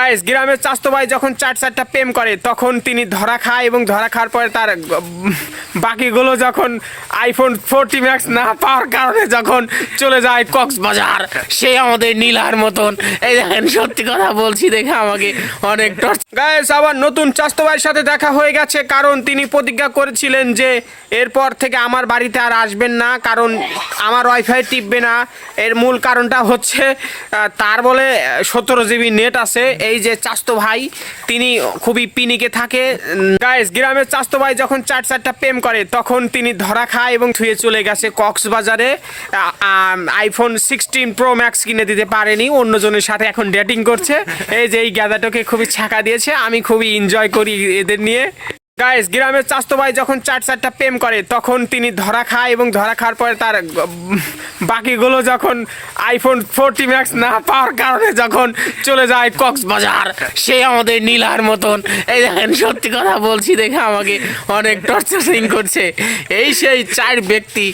Guys, গ্রামের চাস্তো ভাই যখন চার চারটা প্রেম করে, তখন তিনি ধরা খায় এবং ধরা খাওয়ার পরে তার বাকিগুলো যখন আইফোন ফোরটি ম্যাক্স না পাওয়ার কারণে যখন চলে যায় কক্সবাজার, সে আমাদের নীলার মতন। এই দেখেন, সত্যি কথা বলছি দেখে আমাকে অনেক গাইস, আবার নতুন চাস্তো ভাইয়ের সাথে দেখা হয়ে গেছে, কারণ তিনি প্রতিজ্ঞা করেছিলেন যে এরপর থেকে আমার বাড়িতে আর আসবেন না, কারণ আমার ওয়াইফাই টিপবে না। এর মূল কারণটা হচ্ছে তার বলে সতেরো জিবি নেট আছে এই যে চাস্তো ভাই, তিনি খুবই পিনিকে থাকে। গায়েস গ্রামের চাস্তো ভাই যখন চার চারটা প্রেম করে, তখন তিনি ধরা খায় এবং থুয়ে চলে গেছে কক্সবাজারে। আইফোন সিক্সটিন প্রো ম্যাক্স কিনে দিতে পারেনি, অন্যজনের সাথে এখন ডেটিং করছে। এই যে এই গ্যাদাটাকে খুবই ছাঁকা দিয়েছে, আমি খুবই এনজয় করি এদের নিয়ে। গাইস গ্রামের চাস্তো ভাই যখন চার চারটা প্রেম করে, তখন তিনি ধরা খায় এবং ধরা খাওয়ার পরে তার বাকিগুলো যখন আইফোন ফোরটি ম্যাক্স না পাওয়ার কারণে যখন চলে যায় কক্সবাজার, সে আমাদের নীলার মতন। এই দেখেন, সত্যি কথা বলছি দেখে আমাকে অনেক টর্চারিং করছে। এই সেই চার ব্যক্তি